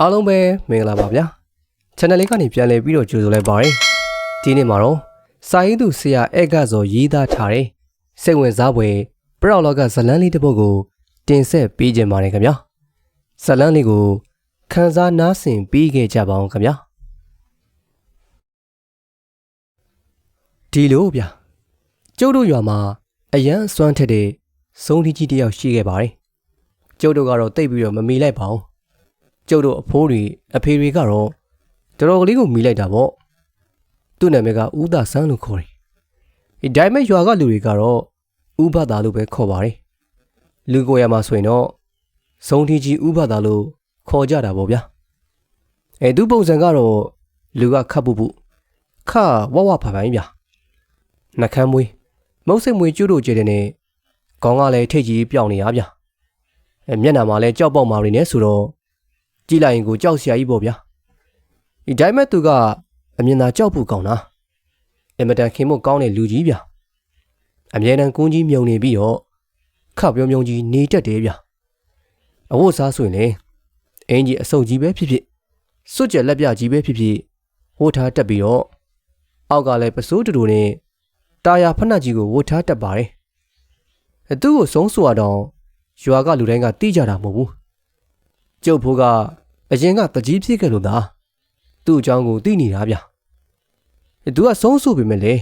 အားလုံးပဲမင်္ဂလာပါဗျာ channel လေးကနေပြန်လည်ပြီးတော့ကြိုဆိုလိုက်ပါရစေဒီနေ့မှာတော့စာရေးသူဆရာဧကဇော်ရေးသားထားတဲ့စိတ်ဝင်စားဖွယ်ပရောက်လောကဇတ်လန်းလေးတစ်ပုဒ်ကို တင်ဆက်ပေးခြင်းပါတယ်ခင်ဗျာဇတ်လန်းလေးကိုခန်းစားနားဆင်ပြီးခဲ့ကြပါအောင်ခင်ဗျာဒီလိုဗျာကျုပ်တို့ရွာမှာအရန်အစွမ်းထက်တဲ့စုံတီကြီးတစ်ယောက်ရှိခဲ့ပါတယ်ကျုပ်တို့ကတော့တိတ်ပြီးတော့မမီလိုက်ပါဘူး ကျုပ်တို့အဖိုးတွေအဖေတွေကတော့တော်တော်ကလေးကိုမီးလိုက်တာပေါ့သူ့နာမည်ကဦးသာဆန်းလို့ခေါ်တယ်ဒီဒိုင်မက်ရွာကလူတွေကတော့ဦးဘသာလို့ပဲခေါ်ပါတယ်လူကိုရမှာဆိုရင်တော့စုံတီကြီးဦးဘသာလို့ခေါ်ကြတာပေါ့ဗျာအဲသူပုံစံကတော့လူကခပ်ပူပူခဝဝဖာပိုင်းဗျာနှကမ်းမွေးမုတ်စိတ်မွေးကျွတ်တို့ကျတဲ့နဲ့ခေါင်းကလည်းထိတ်ကြီးပြောင်းနေရဗျာအဲမျက်နှာမှာလည်းကြောက်ပေါက်မာနေနေဆိုတော့ ကြည့်လိုက်ရင်ကိုကြောက်စရာကြီးပေါ့ဗျာဒီတိုင်းမဲ့သူကအမြင်သာကြောက်ဖို့ကောင်းတာအင်မတန်ခင်မို့ကောင်းတဲ့လူကြီးဗျာအမြဲတမ်းကုန်းကြီးမြုံနေပြီးတော့ခပ်ပြုံးပြုံးကြီးနေတတ်တယ်ဗျာအဝတ်စားဆိုရင်လေအင်ကြီးအဆုပ်ကြီးပဲဖြစ်ဖြစ်စွတ်ကြက်လက်ပြကြီးပဲဖြစ်ဖြစ်ဝတ်ထားတက်ပြီးတော့အောက်ကလည်းပစိုးတူတူနဲ့တာယာဖက်နှက်ကြီးကိုဝတ်ထားတက်ပါတယ်အဲသူ့ကိုဆုံးဆိုရတော့ရွာကလူတိုင်းကတိကြတာမဟုတ်ဘူး ကျုပ်ဖိုးကအရင်ကတကြီးဖြစ်ခဲ့လို့သာသူ့အကြောင်းကိုသိနေတာဗျ။သူကဆုံးစုပေမဲ့လေ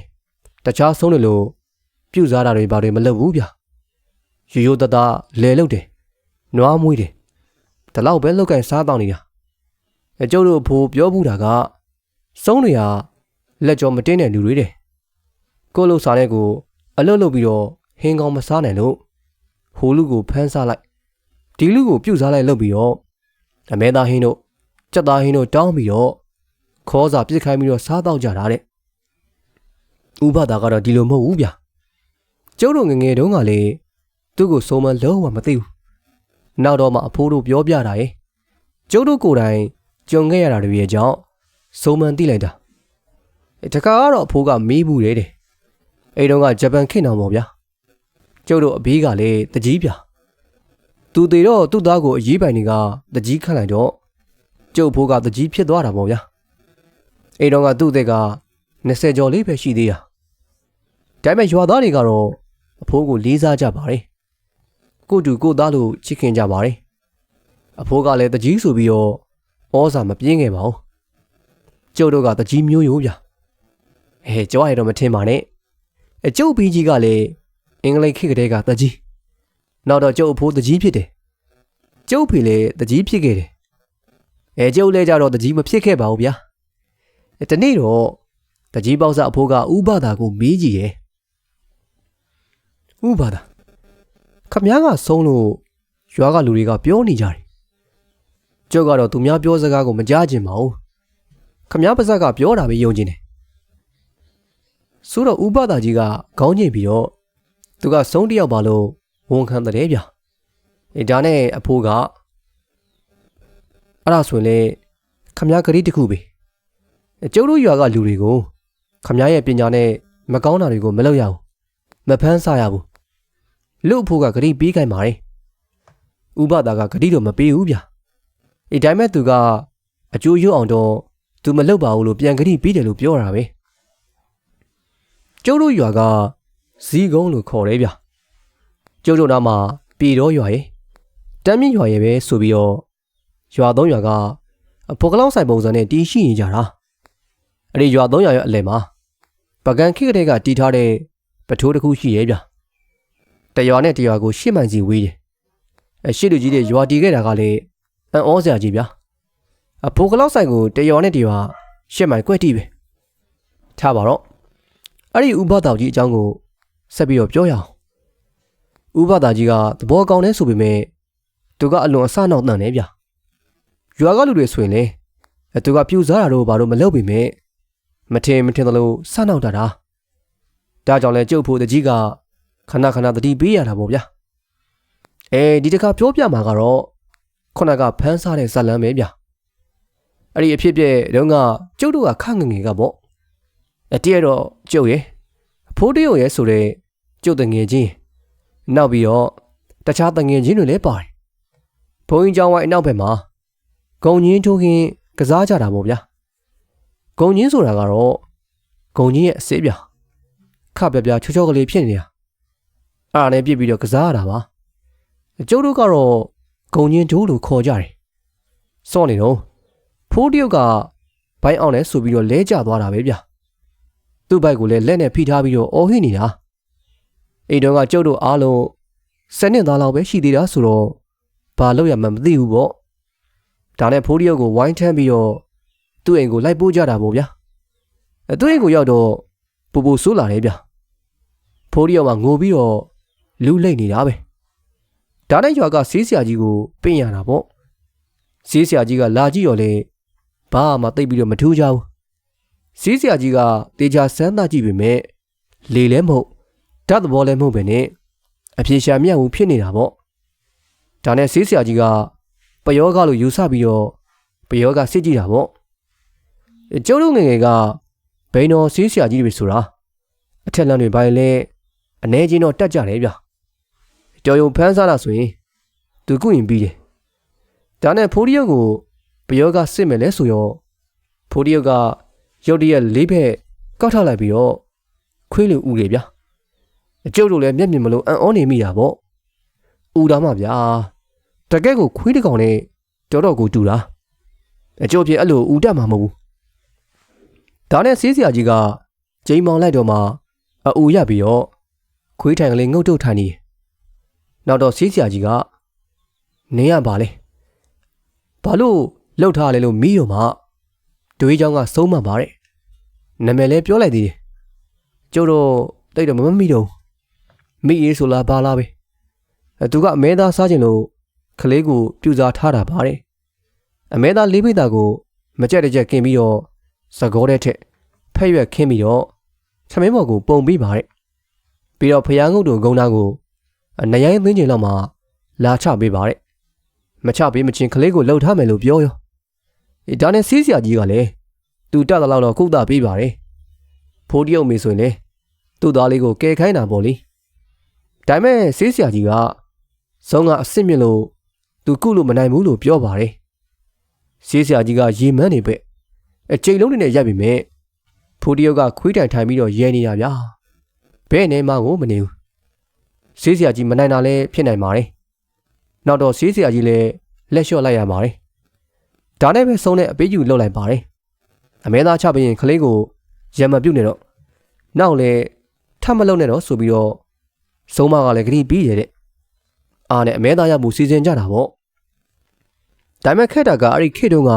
တခြားဆုံးတယ်လို့ပြုတ်စားတာတွေဘာတွေမလုပ်ဘူးဗျ။ရိုးရိုးသားသားလဲလုတ်တယ်။နွားမွေးတယ်။ဒီလောက်ပဲလောက်ကင်စားတောင်းနေတာ။အကျုပ်တို့အဖိုးပြောဘူးတာကဆုံးတွေဟာလက်ကြောမတင်းတဲ့လူတွေတဲ့။ကိုယ့်လို့စားတဲ့ကိုအလွတ်လုပ်ပြီးတော့ဟင်းကောင်းမစားနိုင်လို့ဟိုလူကိုဖမ်းစားလိုက်ဒီလူကိုပြုတ်စားလိုက်လုပ်ပြီးတော့ အမဲသားဟင်းတို့ကြက်သားဟင်းတို့တောင်းပြီးတော့ခေါ်စာပြစ်ခိုင်းပြီးတော့စားတော့ကြတာတဲ့ဥပဒါကတော့ဒီလိုမဟုတ်ဘူးဗျကျုပ်တို့ငယ်ငယ်တုန်းကလေသူ့ကိုစုံမလုံးဝမသိဘူးနောက်တော့မှအဖိုးတို့ပြောပြတာရဲ့ကျုပ်တို့ကိုယ်တိုင်ကြုံခဲ့ရတာတွေရဲ့ကြောင့်စုံမသိလိုက်တာအဲတခါကတော့အဖိုးကမေးဘူးတယ်တဲ့အဲ့တုန်းကဂျပန်ခေတ်တော်ပေါ့ဗျာကျုပ်တို့အဘေးကလည်းတကြီးဗျာ သူသေးတော့သူ့သားကိုအရေးပိုင်တွေကတကြီးခန့်လိုက်တော့ကျုပ်ဖိုးကတကြီးဖြစ်သွားတာပေါ့ဗျာအဲ့တော့ကသူ့သက်က20ကျော်လေးပဲရှိသေးတာဒါပေမဲ့ရွာသားတွေကတော့အဖိုးကိုလေးစားကြပါတယ်ကိုတူကိုသားလို့ချစ်ခင်ကြပါတယ်အဖိုးကလည်းတကြီးဆိုပြီးတော့ဩဇာမပြင်းခဲ့ပါဘူးကျုပ်တို့ကတကြီးမျိုးရိုးဗျာအဲကြွားရတော့မထင်ပါနဲ့အကျုပ်ဘီကြီးကလည်းအင်္ဂလိပ်ခေတ်ကတည်းကတကြီး နောက်တော့ကျုပ်အဖိုးတကြီးဖြစ်တယ်။ကျုပ်ဖေလည်းတကြီးဖြစ်ခဲ့တယ်။အဲကျုပ်လည်းကြတော့တကြီးမဖြစ်ခဲ့ပါဘူးဗျာ။အဲတနေ့တော့တကြီးပေါက်စားအဖိုးကဥပဒါကိုမေးကြည့်ရဲ့။ဥပဒါခမည်းကဆုံးလို့ရွာကလူတွေကပြောနေကြတယ်။ကျုပ်ကတော့သူများပြောစကားကိုမကြားချင်ပါဘူး။ခမည်းပါဇက်ကပြောတာပဲယုံချင်တယ်။ဆိုတော့ဥပဒါကြီးကခေါင်းညိတ်ပြီးတော့သူကဆုံးတယောက်ပါလို့ ဝန်ခံတဲ့ဗျ။အဲဒါနဲ့အဖိုးကအဲ့ဒါဆိုရင်လေခမ ्या ဂရီတစ်ခုပဲ။အဲကျုပ်တို့ရွာကလူတွေကိုခမ ्या ရဲ့ပညာနဲ့မကောင်းတာတွေကိုမလုပ်ရဘူး။မဖမ်းဆရဘူး။လူအဖိုးကဂရီပေးခိုင်းပါတယ်။ဥပဒါကဂရီတော့မပေးဘူးဗျ။အဲဒါမဲ့သူကအကျိုးရွအောင်တော့သူမလုပ်ပါဘူးလို့ပြန်ဂရီပေးတယ်လို့ပြောတာပဲ။ကျုပ်တို့ရွာကဇီးကုန်းလို့ခေါ်တယ်ဗျ။ ကျုပ်တို့နားမှာပြည်တော်ရွာရဲ့တမ်းမြင့်ရွာရဲ့ပဲဆိုပြီးတော့ရွာသုံးရွာကဖော်ကလောင်းဆိုင်ပုံစံနဲ့တီးရှိနေကြတာအဲ့ဒီရွာသုံးရွာရဲ့အလယ်မှာပကံခိကတဲ့ကတီးထားတဲ့ပထိုးတစ်ခုရှိရဲ့ဗျတရွာနဲ့တရွာကိုရှစ်မိုင်စီဝေးတယ်အရှိလူကြီးတွေရွာတီးခဲ့တာကလည်းအံ့ဩစရာကြီးဗျအဖိုးကလောက်ဆိုင်ကိုတရွာနဲ့တရွာရှစ်မိုင်ကွက်တီးပဲထားပါတော့အဲ့ဒီဥပဒေကြီးအကြောင်းကိုဆက်ပြီးတော့ပြောရအောင် ဥပဒါကြီးကသဘောကောင်းတယ်ဆိုပေမဲ့သူကအလွန်အဆနောက်တန်တယ်ဗျရွာကလူတွေဆိုရင်လေအဲသူကပြူစားတာတော့ဘာလို့မလုပ်ပေမဲ့မထင်မထင်သလိုဆနောက်တာတာဒါကြောင့်လဲကျုပ်ဖို့တကြီးကခဏခဏတတိပေးရတာပေါ့ဗျအဲဒီတခါပြောပြမှာကတော့ခုနကဖမ်းစားတဲ့ဇက်လန်းပဲဗျအဲ့ဒီအဖြစ်ပြက်တုန်းကကျုပ်တို့ကခန့်ငငယ်ကပေါ့အတည့်ရတော့ကျုပ်ရဲ့အဖိုးတရုတ်ရဲ့ဆိုတဲ့ကျုပ်တငယ်ချင်း နောက်ပြီးတော့တခြားတငယ်ချင်းတွေလည်းပါတယ်။ဘုန်းကြီးကျောင်းဝိုင်းအနောက်ဘက်မှာဂုံညင်းထိုးခင်းကစားကြတာပေါ့ဗျာဂုံညင်းဆိုတာကတော့ဂုံညင်းရဲ့အစေးပြခပြပြချောချောကလေးဖြစ်နေတာအဲ့ဒါနဲ့ပြစ်ပြီးတော့ကစားရတာပါကျုပ်တို့ကတော့ဂုံညင်းထိုးလို့ခေါ်ကြတယ်စော့နေတော့ဖိုးတယောက်ကဘိုင်းအောင်လဲဆိုပြီးတော့လဲကျသွားတာပဲဗျသူ့ဘိုက်ကိုလည်းလက်နဲ့ဖိထားပြီးတော့အော်ဟိနေတာ အိမ်တော်ကကျုပ်တို့အားလုံးစနစ်သားလောက်ပဲရှိသေးတာဆိုတော့ဘာလို့ရမှန်းမသိဘူးပေါ့ဒါနဲ့ဖိုးတယောက်ကိုဝိုင်းထမ်းပြီးတော့သူ့အိမ်ကိုလိုက်ပို့ကြတာပေါ့ဗျာအဲသူ့အိမ်ကိုရောက်တော့ပူပူဆိုးလာတယ်ဗျဖိုးတယောက်ကငိုပြီးတော့လူလိတ်နေတာပဲဒါနဲ့ရွာကဆေးဆရာကြီးကိုပင့်ရတာပေါ့ဆေးဆရာကြီးကလာကြည့်ရောလေဘာမှသိပ်ပြီးတော့မထူးကြဘူးဆေးဆရာကြီးကတေချာစမ်းသပ်ကြည့်ပေမဲ့လေလည်းမဟုတ် ဓာတ်သဘောလည်းမဟုတ်ပဲနဲ့အပြေရှာမြတ်ဘူးဖြစ်နေတာပေါ့ဒါနဲ့ဆေးဆရာကြီးကပယောဂလို့ယူဆပြီးတော့ပယောဂစစ်ကြည့်တာပေါ့ကျုပ်တို့ငယ်ငယ်ကဘိန်းတော်ဆေးဆရာကြီးတွေဆိုတာအထက်လမ်းတွေပိုင်းလဲအနေချင်းတော့တက်ကြတယ်ဗျတော်ရုံဖန်းစားတာဆိုရင်သူကုရင်ပြီးတယ်ဒါနဲ့ဖိုးရီယုတ်ကိုပယောဂစစ်မယ်လဲဆိုရောဖိုးရီယုတ်ကရုတ်တရက်လေးဖက်ကောက်ထလိုက်ပြီးတော့ခွေးလူဥတယ်ဗျ အကျုပ်တို့လည်းမျက်မြင်မလို့အံ့ဩနေမိတာပေါ့ဥတာမှဗျာတကက်ကိုခွေးတကောင်နဲ့တော်တော်ကိုတူတာအကျိုးဖြစ်အဲ့လိုဥတတ်မှာမဟုတ်ဘူးဒါနဲ့ဆေးစရာကြီးကကျိန်မောင်လိုက်တော့မှအူရပြီးတော့ခွေးထိုင်ကလေးငုတ်တုတ်ထိုင်နေနောက်တော့ဆေးစရာကြီးကနေရပါလေဘာလို့လှုပ်ထားလဲလို့မီးတော့မှတွေးချောင်းကဆုံးမှပါတဲ့နာမည်လဲပြောလိုက်သေးတယ်ကျို့တော့တိတ်တော့မမမိတော့ မိရေးဆိုလားပါလားပဲအဲသူကအမဲသားစားခြင်းလို့ကလေးကိုပြူစားထားတာပါတယ်အမဲသားလေးပိသားကိုမကြက်တကြက်กินပြီးတော့သကောတဲ့ထက်ဖက်ရွက်ခင်းပြီးတော့သမင်းဘော်ကိုပုံပြီးပါတယ်ပြီးတော့ဖျားငုတ်တို့ဂုံနာကိုနရိုင်းသိန်းကျင်လောက်မှလာချပေးပါတယ်မချပေးမချင်းကလေးကိုလှုပ်ထားမယ်လို့ပြောရောအေးဒါနဲ့စီးစရာကြီးကလည်းသူတက်တဲ့လောက်တော့ကုသပေးပါတယ်ဖိုးတရုပ်မေဆိုရင်လေသူ့သားလေးကိုကယ်ခိုင်းတာပေါ့လေ ဒါပေမဲ့စီးစရာကြီးကဆုံးကအစ်စ်မြင့်လို့သူကုလို့မနိုင်ဘူးလို့ပြောပါတယ်စီးစရာကြီးကရေမန်းနေပဲအချိန်လုံးနဲ့ရိုက်ပြီမဲ့ဖိုးတရုပ်ကခွေးတိုင်ထိုင်ပြီးတော့ရဲနေတာဗျာဘဲနေမှကိုမနေဘူးစီးစရာကြီးမနိုင်တာလည်းဖြစ်နိုင်ပါတယ်နောက်တော့စီးစရာကြီးလည်းလက်လျှော့လိုက်ရပါတယ်ဒါနဲ့ပဲဆုံးတဲ့အပေးယူလှုပ်လိုက်ပါတယ်အမဲသားချပရင်ကလေးကိုရံမပြုတ်နေတော့နောက်လေထပ်မလုံနဲ့တော့ဆိုပြီးတော့ ဆုံးမကလည်းဂရီပြီးတယ်တဲ့အားနဲ့အမဲသားရမှုစီစဉ်ကြတာပေါ့ဒါပေမဲ့ခက်တာကအဲ့ဒီခေတ်တုန်းက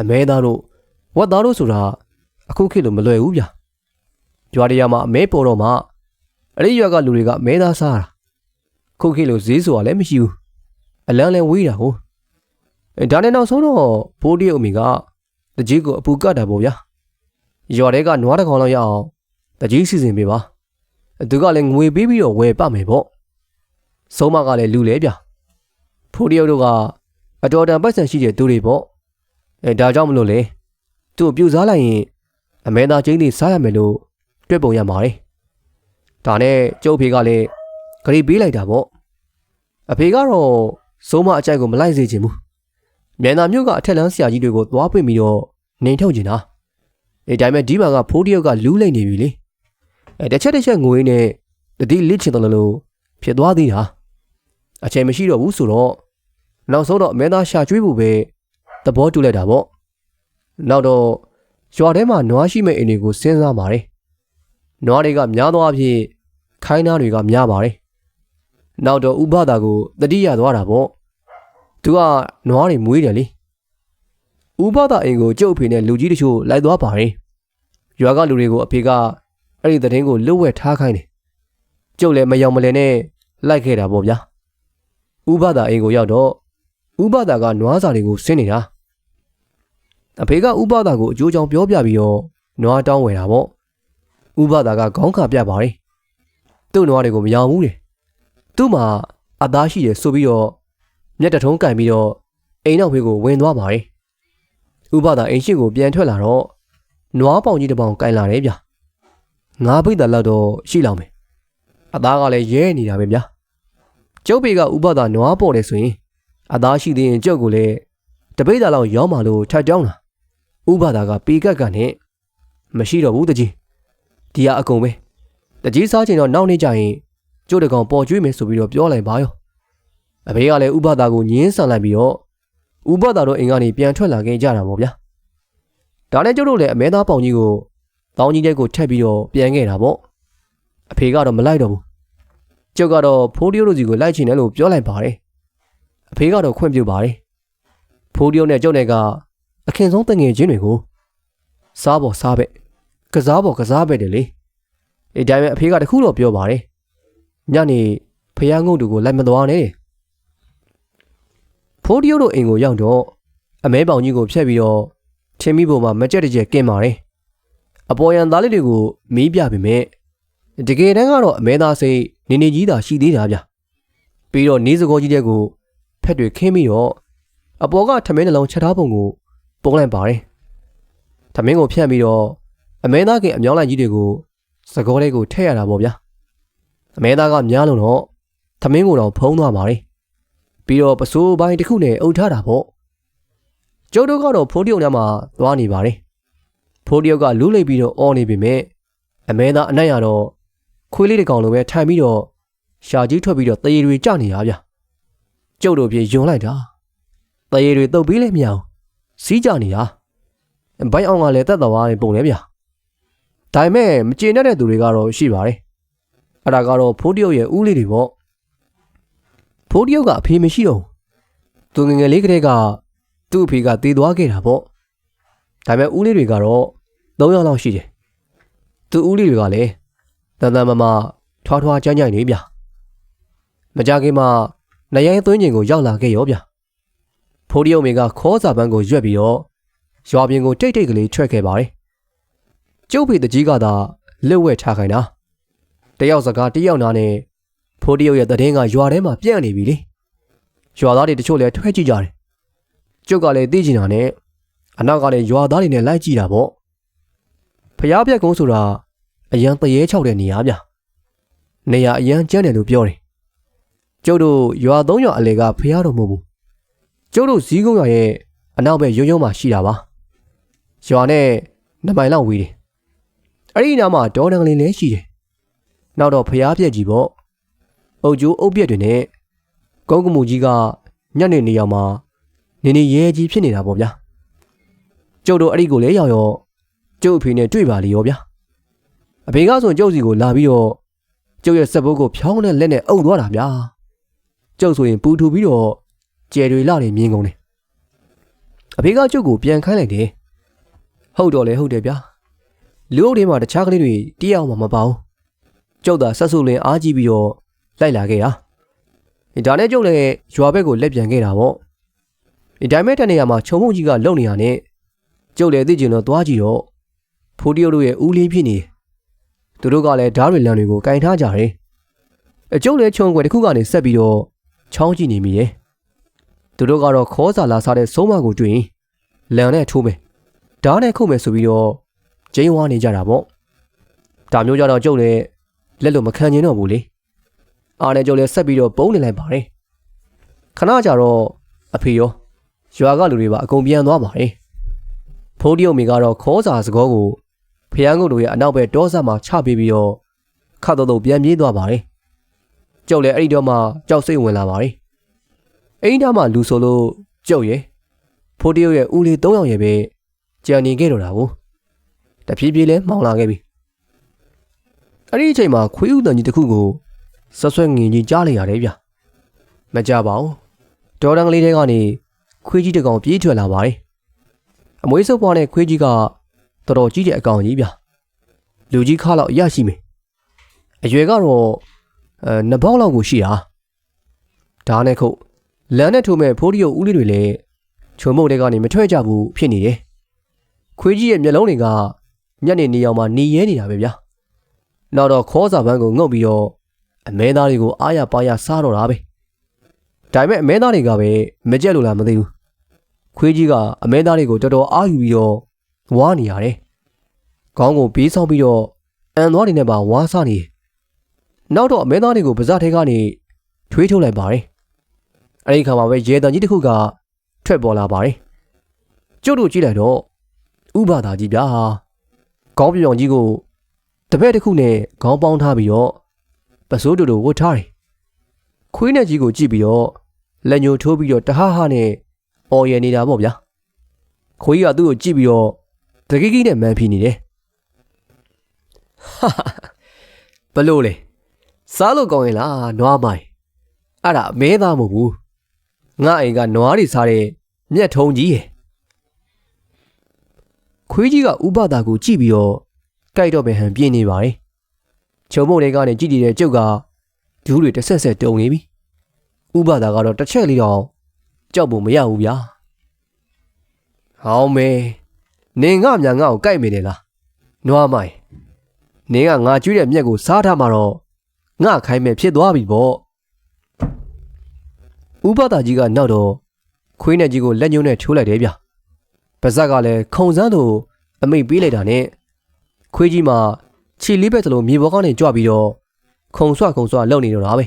အမဲသားတို့ဝက်သားတို့ဆိုတာအခုခေတ်လိုမလွယ်ဘူးဗျကြွားတရားမှာအမဲပေါ်တော့မှအဲ့ဒီရွက်ကလူတွေကအမဲသားစားတာခုခေတ်လိုဈေးဆိုတာလည်းမရှိဘူးအလန်းလဲဝေးတာဟုတ်ဒါနဲ့နောက်ဆုံးတော့ဘိုးတရုပ်အမိကတကြီးကိုအပူကတ်တာပေါ့ဗျာရွာတဲကနွားတစ်ကောင်လောက်ရအောင်တကြီးစီစဉ်ပေးပါ သူကလည်းငွေပေးပြီးတော့ဝယ်ပမယ်ပေါ့ဆုံးမကလည်းလူလဲဗျဖိုးတရုပ်တို့ကအတော်တန်ပိုက်ဆံရှိတဲ့သူတွေပေါ့အဲဒါကြောင့်မလို့လေသူ့ကိုပြူစားလိုက်ရင်အမဲသားချင်းတွေစားရမယ်လို့တွေ့ပုံရမှာလေဒါနဲ့ကျုပ်ဖေကလည်းဂရိပေးလိုက်တာပေါ့အဖေကတော့စိုးမအကြိုက်ကိုမလိုက်စေချင်ဘူးမြန်သာမြို့ကအထက်လန်းဆရာကြီးတွေကိုသွားပွင့်ပြီးတော့နေထုတ်ကျင်တာအဲဒါပေမဲ့ဒီမှာကဖိုးတယောက်ကလူးလိုက်နေပြီလေ အဲတစ်ချက်တစ်ချက်ငွေနဲ့တတိလစ်ချင်တယ်လို့ဖြစ်သွားသေးတာအချိန်မရှိတော့ဘူးဆိုတော့နောက်ဆုံးတော့အမဲသားရှာကျွေးဖို့ပဲသဘောတူလိုက်တာပေါ့နောက်တော့ရွာထဲမှာနွားရှိမဲ့အိမ်တွေကိုစဉ်းစားပါတယ်နွားတွေကများသောအားဖြင့်ခိုင်းသားတွေကများပါတယ်နောက်တော့ဥပဒါကိုတတိယသွားတာပေါ့သူကနွားတွေမွေးတယ်လေဥပဒါအိမ်ကိုကျုပ်အဖေနဲ့လူကြီးတချို့လိုက်သွားပါတယ်ရွာကလူတွေကိုအဖေက အဲ့ဒီသတင်းကိုလွတ်ဝက်ထားခိုင်းတယ်ကျုပ်လည်းမယောင်မလဲနဲ့လိုက်ခဲ့တာပေါ့ဗျာဥပဒါအိမ်ကိုရောက်တော့ဥပဒါကနွားစာတွေကိုဆင်းနေတာအဖေကဥပဒါကိုအကျိုးကြောင့်ပြောပြပြီးတော့နွားတောင်းဝယ်တာပေါ့ဥပဒါကခေါင်းခါပြပါတယ်သူ့နွားတွေကိုမယောင်ဘူးလေသူ့မှာအသားရှိတယ်ဆိုပြီးတော့မျက်တထုံးကင်ပြီးတော့အိမ်နောက်ဖေးကိုဝင်သွားပါတယ်ဥပဒါအိမ်ရှိကိုပြန်ထွက်လာတော့နွားပေါင်ကြီးတစ်ပေါင်ကင်လာတယ်ဗျ ငါးပိတ်တာလောက်တော့ရှိလောက်မယ်အသားကလည်းရဲနေတာပဲဗျာကျုပ်ပေကဥပဒါနွားပေါ်တယ်ဆိုရင်အသားရှိသေးရင်ကျုပ်ကိုလည်းတတပိတ်သားလောက်ရောင်းမှလို့ထပ်တောင်းတာဥပဒါကပေကက်ကနဲ့မရှိတော့ဘူးတကြီးဒီဟာအကုန်ပဲတကြီးစားချင်တော့နောက်နေ့ကျရင်ကျို့တကောင်ပေါ်ကျွေးမယ်ဆိုပြီးတော့ပြောလိုက်ပါရောအဖေကလည်းဥပဒါကိုညင်းဆန်လိုက်ပြီးတော့ဥပဒါတို့အိမ်ကနေပြန်ထွက်လာခဲ့ကြတာပေါ့ဗျာဒါနဲ့ကျို့တို့လည်းအမဲသားပေါင်ကြီးကို တောင်းကြီးတဲ့ကိုထက်ပြီးတော့ပြန်ခဲ့တာပေါ့အဖေကတော့မလိုက်တော့ဘူးကျုပ်ကတော့ဖိုးဒီယိုတို့စီကိုလိုက်ချင်တယ်လို့ပြောလိုက်ပါတယ်အဖေကတော့ခွင့်ပြုပါတယ်ဖိုးဒီယိုနဲ့ကျုပ်နဲ့ကအခင်ဆုံးတငယ်ချင်းတွေကိုစားပေါ်စားပဲ့ကစားပေါ်ကစားပဲ့တယ်လေအဲဒါပေမဲ့အဖေကတခုတော့ပြောပါတယ်ညနေဖယားငုတ်တူကိုလိုက်မသွားနဲ့ဖိုးဒီယိုတို့အိမ်ကိုရောက်တော့အမဲပေါင်ကြီးကိုဖျက်ပြီးတော့ထင်းမိပေါ်မှာမကြက်တကြက်ကင်းပါတယ် အပေါ်ရန်သားလေးတွေကိုမီးပြပေမဲ့တကယ်တမ်းကတော့အမဲသားစိတ်နေနေကြီးသာရှိသေးတာဗျပြီးတော့နေစကောကြီးတဲ့ကိုဖက်တွေခင်းပြီးတော့အပေါ်ကထမင်းနှလုံးချက်ထားပုံကိုပုံလိုက်ပါတယ်ထမင်းကိုဖြန့်ပြီးတော့အမဲသားကအမြောင်းလိုက်ကြီးတွေကိုစကောလေးကိုထည့်ရတာပေါ့ဗျာအမဲသားကများလို့တော့ထမင်းကိုတော့ဖုံးသွားပါတယ်ပြီးတော့ပစိုးပိုင်းတစ်ခုနဲ့အုပ်ထားတာပေါ့ကျုပ်တို့ကတော့ဖိုးတရုတ်ညမှာသွားနေပါတယ် ဖိုးတရုတ်ကလူးလိုက်ပြီးတော့အော်နေပြီမဲ့အမဲသားအနက်ရတော့ခွေးလေးတစ်ကောင်လိုပဲထိုင်ပြီးတော့ရှာကြီးထွက်ပြီးတော့တရေတွေကြနေရဗျကျုပ်တို့ပြေယွန်လိုက်တာတရေတွေတုတ်ပြီးလဲမရအောင်စီးကြနေတာဘိုင်းအောင်ကလည်းတက်တော်ရပုံလဲဗျဒါပေမဲ့မကျေနပ်တဲ့သူတွေကတော့ရှိပါတယ်အဲ့ဒါကတော့ဖိုးတရုတ်ရဲ့ဦးလေးတွေပေါ့ဖိုးတရုတ်ကအဖေမရှိတော့သူငယ်ငယ်လေးကတည်းကသူ့အဖေကတည်သွားခဲ့တာပေါ့ဒါပေမဲ့ဦးလေးတွေကတော့ ၃ယောက်လောက်ရှိတယ်သူဦးလေးတွေကလည်းတန်တန်မမထွားထွားကြမ်းကြိုင်နေဗျမကြခင်မှာနရိုင်းသွင်းကျင်ကိုရောက်လာခဲ့ရောဗျဖိုးတရုတ်မေကခေါ်စာပန်းကိုရွက်ပြီးတော့ရွာပြင်ကိုတိတ်တိတ်ကလေးထွက်ခဲ့ပါတယ်ကျုပ်ဖေတကြီးကသာလက်ဝဲထားခိုင်းတာတယောက်စကားတယောက်နာနဲ့ဖိုးတရုတ်ရဲ့တည်င်းကရွာထဲမှာပြန့်နေပြီလေရွာသားတွေတချို့လည်းထွက်ကြည့်ကြတယ်ကျုပ်ကလည်းသိချင်တာနဲ့အနောက်ကလည်းရွာသားတွေနဲ့လိုက်ကြည့်တာပေါ့ ဖျားပြက်ကုန်းဆိုတာအရန်တရေချောက်တဲ့နေရာဗျနေရာအရန်ကျန်းတယ်လို့ပြောတယ်ကျုပ်တို့ရွာသုံးရွာအလေကဖျားတော်မဟုတ်ဘူးကျုပ်တို့ဇီးကုန်းရွာရဲ့အနောက်ဘက်ရုံရုံမှာရှိတာပါရွာနဲ့နှစ်မိုင်လောက်ဝေးတယ်အဲ့ဒီနားမှာဒေါ်တန်ကလေးလည်းရှိတယ်နောက်တော့ဖျားပြက်ကြီးပေါ့အုတ်ကျိုးအုတ်ပြက်တွေနဲ့ကုန်းကမှုကြီးကညနေနေရောက်မှာနေနေရဲကြီးဖြစ်နေတာပေါ့ဗျာကျုပ်တို့အဲ့ဒီကိုလည်းရောက်ရော ကျုပ်အဖေနဲ့တွေ့ပါလေရောဗျာအဖေကဆိုကျုပ်စီကိုလာပြီးတော့ကျုပ်ရဲ့စက်ဘိုးကိုဖြောင်းတဲ့လက်နဲ့အုပ်သွားတာဗျာကျုပ်ဆိုရင်ပူထူပြီးတော့ကျယ်တွေလာနေမြင်ကုန်တယ်အဖေကကျုပ်ကိုပြန်ခိုင်းလိုက်တယ်ဟုတ်တော့လေဟုတ်တယ်ဗျာလူအုပ်တွေမှာတခြားကလေးတွေတယောက်မှမပါဘူးကျုပ်သာဆက်ဆုပ်လင်းအားကြီးပြီးတော့လိုက်လာခဲ့တာဒါနဲ့ကျုပ်လည်းရွာဘက်ကိုလက်ပြန်ခဲ့တာပေါ့ဒီတိုင်းမဲ့တနေရာမှာခြုံမုံကြီးကလုံနေရနဲ့ကျုပ်လည်းသိကျင်တော့သွားကြည့်တော့ ဖိုးတရုတ်တို့ရဲ့ဦးလေးဖြစ်နေတယ်သူတို့ကလည်းဓားတွေလမ်းတွေကိုကင်ထားကြတယ်အကျုပ်လည်းခြုံွယ်တစ်ခုကနေဆက်ပြီးတော့ချောင်းကြည့်နေမိတယ်သူတို့ကတော့ခေါ်စာလာစားတဲ့ဆုံးမကိုတွေ့ရင်လန်နဲ့ထိုးမယ်ဓားနဲ့ခုတ်မယ်ဆိုပြီးတော့ကျင်းဝါနေကြတာပေါ့ဒါမျိုးကြတော့ကျုပ်လည်းလက်လို့မခံကျင်တော့ဘူးလေအားနဲ့ကျုပ်လည်းဆက်ပြီးတော့ပုံးနေလိုက်ပါတယ်ခဏကြာတော့အဖေရောရွာကလူတွေပါအကုန်ပြန်သွားပါတယ်ဖိုးတရုတ်မိကတော့ခေါ်စာစကောကို ဖျားငုတ်တို့ရဲ့အနောက်ဘက်တောဆက်မှာချပေးပြီးတော့ခတ်တော့တော့ပြန်ပြေးသွားပါတယ်ကျုပ်လည်းအဲ့ဒီတော့မှကြောက်စိတ်ဝင်လာပါတယ်အိမ်သားမှလူဆိုလို့ကျုပ်ရဲ့ဖိုးတရုတ်ရဲ့ဦးလေး၃ယောက်ရဲ့ပဲကြံနေခဲ့တော့တာကိုတဖြည်းဖြည်းလဲမှောင်လာခဲ့ပြီအဲ့ဒီအချိန်မှာခွေးဥတန်ကြီးတစ်ခုကိုဆွဆွဲငင်ကြီးကြားလိုက်ရတယ်ဗျမကြပါဘူးဒေါ်တန်ကလေးတွေကနေခွေးကြီးတစ်ကောင်ပြေးထွက်လာပါတယ်အမွေးစုပ်ပွားတဲ့ခွေးကြီးက တော်တော်ကြီးတဲ့အကောင်ကြီးဗျလူကြီးခါလောက်ရရှိမယ်အရွယ်ကတော့အဲနှစ်ပေါက်လောက်ကိုရှိတာဒါနဲ့ခုတ်လမ်းနဲ့ထိုးမဲ့ဖိုးရီယိုဦးလေးတွေလည်းချုံမုတ်တွေကနေမထွက်ကြဘူးဖြစ်နေတယ်ခွေးကြီးရဲ့မျက်လုံးတွေကညနေနေအောင်မှหนีရဲနေတာပဲဗျာနောက်တော့ခေါ်စာပန်းကိုငုတ်ပြီးတော့အမဲသားတွေကိုအားရပါရစားတော့တာပဲဒါပေမဲ့အမဲသားတွေကပဲမကြက်လို့လားမသိဘူးခွေးကြီးကအမဲသားတွေကိုတော်တော်အားယူပြီးတော့ ဝါနေရတယ်ခေါင်းကိုဘေးဆောက်ပြီးတော့အန်သွားနေနဲ့ပါဝါစားနေတယ်နောက်တော့အမဲသားတွေကိုပါးစပ်ထဲကနေထွေးထုတ်လိုက်ပါတယ်အဲ့ဒီခါမှာပဲရေတံကြီးတစ်ခုကထွက်ပေါ်လာပါတယ်ကျုပ်တို့ကြည့်လိုက်တော့ဥပဒါကြီးဗျာခေါင်းပြောင်ကြီးကိုတပည့်တစ်ခုနဲ့ခေါင်းပေါင်းထားပြီးတော့ပစိုးတူတူဝတ်ထားတယ်ခွေးနဲ့ကြီးကိုကြည့်ပြီးတော့လက်ညှိုးထိုးပြီးတော့တဟဟနဲ့အော်ရနေတာပေါ့ဗျာခွေးကသူ့ကိုကြည့်ပြီးတော့ တကိကိနဲ့မန်ဖီနေတယ်ဟာဘလို့လေစားလို့ကောင်းရင်လားနွားမိုင်အဲ့ဒါအမဲသားမဟုတ်ဘူးငါအိမ်ကနွားတွေစားတဲ့မြက်ထုံးကြီးရယ်ခွေးကြီးကဥပဒါကိုကြည့်ပြီးတော့ကြိုက်တော့ပဲဟန်ပြင်းနေပါတယ်ချုံမုံတွေကနေကြည့်နေတဲ့ကျုပ်ကဒူးတွေတစ်ဆက်ဆက်တုံနေပြီဥပဒါကတော့တစ်ချက်လေးတော့ကြောက်ဖို့မရဘူးဗျာဟောင်းမဲ နေငါမြန်ငါ့ကိုကြိုက်မိတယ်လားနွားမိုင်နေကငါကျွေးတဲ့မြက်ကိုစားထားမှာတော့ငါခိုင်းမဲ့ဖြစ်သွားပြီပေါ့ဥပဒါကြီးကနောက်တော့ခွေးနဲ့ကြီးကိုလက်ညှိုးနဲ့ထိုးလိုက်တယ်ဗျာပါဇက်ကလည်းခုံစမ်းသူအမိတ်ပေးလိုက်တာနဲ့ခွေးကြီးမှာခြေလေးဘက်တလုံးမြေပေါ်ကနေကြွပြီးတော့ခုံဆွခုံဆွလှုပ်နေတော့တာပဲ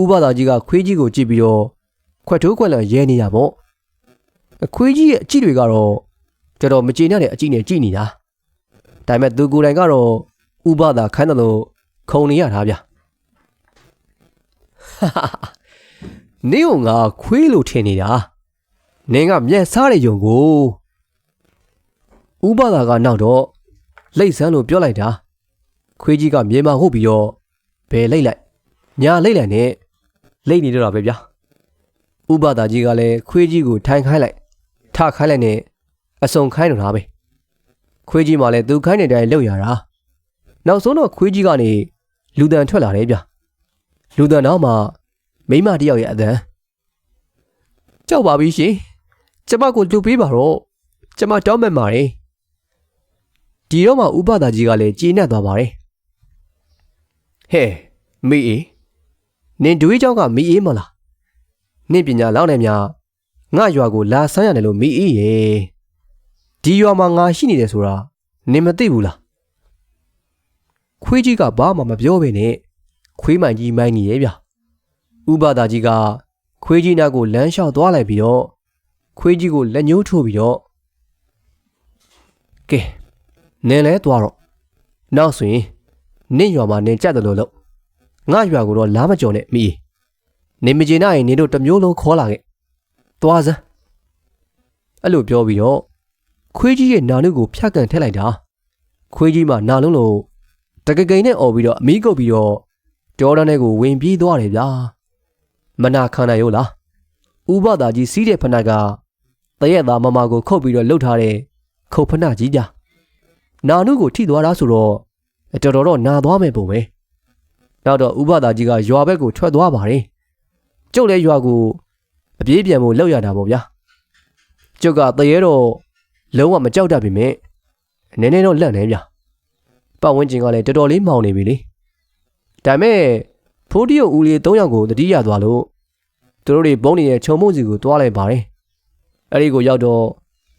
ဥပဒါကြီးကခွေးကြီးကိုကြည့်ပြီးတော့ခွက်ထိုးခွက်လန်ရဲနေရပေါ့ခွေးကြီးရဲ့အကြည့်တွေကတော့ တော်တော်မကျေနပ်တဲ့အကြည့်နဲ့ကြည့်နေတာဒါပေမဲ့သူကိုယ်တိုင်ကတော့ဥပဒါခိုင်းတယ်လို့ခုံနေရတာဗျနေုံငါခွေးလို့ထင်နေတာနင်းကမျက်စားတဲ့ယုံကိုဥပဒါကနောက်တော့လိတ်ဆန်းလို့ပြောလိုက်တာခွေးကြီးကမြေမာဟုတ်ပြီးတော့ဘယ်လိတ်လိုက်ညာလိတ်လိုက်နဲ့လိတ်နေတော့တာပဲဗျာဥပဒါကြီးကလည်းခွေးကြီးကိုထိုင်ခိုင်းလိုက်ထခိုင်းလိုက်နဲ့ အစုံခိုင်းတော့တာပဲခွေးကြီးမှလည်းသူခိုင်းတဲ့အတိုင်းလှုပ်ရတာနောက်ဆုံးတော့ခွေးကြီးကနေလူတန်ထွက်လာတယ်ဗျလူတန်တော့မှမိမတယောက်ရဲ့အတန်ကြောက်ပါပြီရှင်ကျမကိုလူပေးပါတော့ကျမတောင်းမှန်ပါတယ်ဒီတော့မှဥပဒါကြီးကလည်းကြေနပ်သွားပါတယ်ဟဲ့မိအေးနင်ဒွေးเจ้าကမိအေးမလားနင့်ပညာလောက်နေမြငါရွာကိုလာဆန်းရတယ်လို့မိအေးရေ ဒီရွာမှာငါရှိနေတယ်ဆိုတာနင်မသိဘူးလားခွေးကြီးကဘာမှမပြောဘဲနဲ့ခွေးမိုင်ကြီးမိုင်းနေရဲ့ဗျဥပဒါကြီးကခွေးကြီးနားကိုလမ်းလျှောက်သွားလိုက်ပြီးတော့ခွေးကြီးကိုလက်ညှိုးထိုးပြီးတော့ကဲနင်လဲသွားတော့နောက်ဆိုရင်နင့်ရွာမှာနင်ကြက်တယ်လို့လို့ငါရွာကိုတော့လာမကြော်နဲ့မိနေမကျေနပ်ရင်နင်တို့တစ်မျိုးလုံးခေါ်လာခဲ့သွားစမ်းအဲ့လိုပြောပြီးတော့ ခွေးကြီးရဲ့နာနုကိုဖြတ်ကန်ထက်လိုက်တာခွေးကြီးမှနာလုံးလို့တကကိန်နဲ့អော်ပြီးတော့အမီးကုတ်ပြီးတော့ဒေါ်ရန်နဲ့ကိုဝင်ပြေးသွားတယ်ဗျာမနာခံနိုင်ရောလားဥပဒါကြီးစီးတဲ့ဖနက်ကတရက်သားမမကိုခုတ်ပြီးတော့လှုပ်ထားတဲ့ခုတ်ဖနကြီးကြနာနုကိုထိသွားတာဆိုတော့တော်တော်တော့နာသွားမယ်ပုံပဲနောက်တော့ဥပဒါကြီးကရွာဘက်ကိုထွက်သွားပါတယ်ကျုပ်လည်းရွာကိုအပြေးပြန်ဖို့လောက်ရတာပေါ့ဗျာကျုပ်ကတရေတော့ လုံးဝမကြောက်တတ်ပြီမြင်နည်းနည်းတော့လက်နေဗျာပတ်ဝန်းကျင်ကလည်းတော်တော်လေးမှောင်နေပြီလေဒါမဲ့ဖိုးတီယိုဦးလေး၃ယောက်ကိုတတိယသွားလို့သူတို့တွေဘုံနေတဲ့ခြုံမုံစီကိုတွားလိုက်ပါတယ်အဲ့ဒီကိုရောက်တော့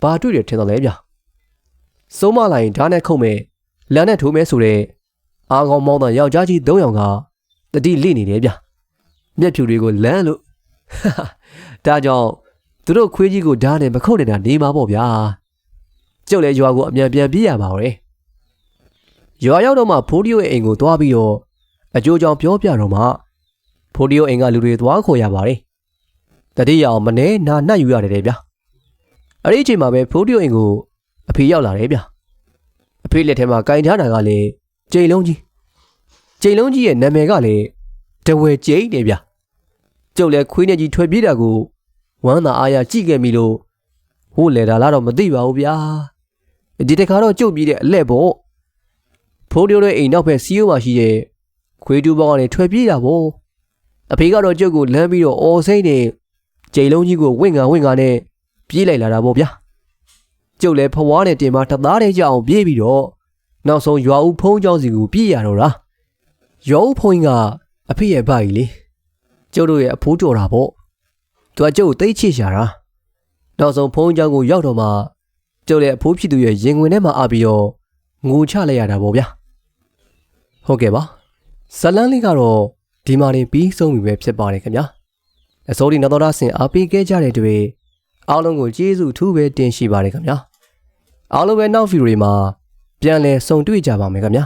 ဘာတွေ့တယ်ထင်တယ်လဲဗျစိုးမလိုက်ဓာတ်နဲ့ခုတ်မဲ့လမ်းနဲ့ထိုးမဲဆိုတဲ့အာကောင်မောင်းတဲ့ယောက်ျားကြီး၃ယောက်ကတတိလိနေတယ်ဗျမျက်ဖြူတွေကိုလမ်းလို့ဒါကြောင့်သူတို့ခွေးကြီးကိုဓာတ်နဲ့မခုတ်နေတာနေမှာပေါ့ဗျာ ကျုပ်လည်းရွာကိုအမြန်ပြန်ပြေးရပါပဲရွာရောက်တော့မှဖိုးဒီယိုရဲ့အိမ်ကိုသွားပြီးတော့အကျိုးကြောင့်ပြောပြတော့မှဖိုးဒီယိုအိမ်ကလူတွေသွားခေါ်ရပါတယ်တတိယအောင်မနေနာနှက်ယူရတယ်ဗျာအဲ့ဒီအချိန်မှာပဲဖိုးဒီယိုအိမ်ကိုအဖေရောက်လာတယ်ဗျာအဖေလက်ထဲမှာကင်ထားတာကလည်းကျိန်လုံးကြီးကျိန်လုံးကြီးရဲ့နာမည်ကလည်းတဝဲကျိန်တယ်ဗျာကျုပ်လည်းခွေးနဲ့ကြီးထွက်ပြေးတာကိုဝမ်းသာအားရကြည့်ခဲ့ပြီလို့ဟိုလေတာလားတော့မသိပါဘူးဗျာ ဒီတခါတော့ကျုပ်ပြေးတဲ့အလက်ပေါ့ဖိုးဒီယိုရဲ့အိမ်နောက်ဘက်စီးယိုမှာရှိတဲ့ခွေးတူဘောကနေထွက်ပြေးတာပေါ့အဖေကတော့ကျုပ်ကိုလမ်းပြီးတော့အော်စိမ့်နေကြိမ်လုံးကြီးကိုဝင့်ငါဝင့်ငါနဲ့ပြေးလိုက်လာတာပေါ့ဗျာကျုပ်လည်းဖွားနဲ့တင်မတသားတဲ့ကြအောင်ပြေးပြီးတော့နောက်ဆုံးရွာဦးဖုံးเจ้าစီကိုပြေးရတော့တာရွာဦးဖုံးကအဖေရဲ့ဗာကြီးလေကျုပ်တို့ရဲ့အဖိုးကြော်တာပေါ့သူကကျုပ်ကိုတိတ်ချစ်ရှာတာနောက်ဆုံးဖုံးเจ้าကိုရောက်တော့မှ ကျုပ်လည်းအဖိုးဖြစ်သူရဲ့ရင်ဝင်ထဲမှာအပြီးတော့ငိုချလိုက်ရတာပေါ့ဗျာဟုတ်ကဲ့ပါဇလန်းလေးကတော့ဒီမှာနေပြီးဆုံးပြီပဲဖြစ်ပါတယ်ခင်ဗျာအစိုးရနောက်တော့ဆင်အားပေးခဲ့ကြတဲ့တွေအားလုံးကိုကျေးဇူးအထူးပဲတင်ရှိပါတယ်ခင်ဗျာအားလုံးပဲနောက်ဗီဒီယိုတွေမှာပြန်လည်ဆုံတွေ့ကြပါမယ်ခင်ဗျာ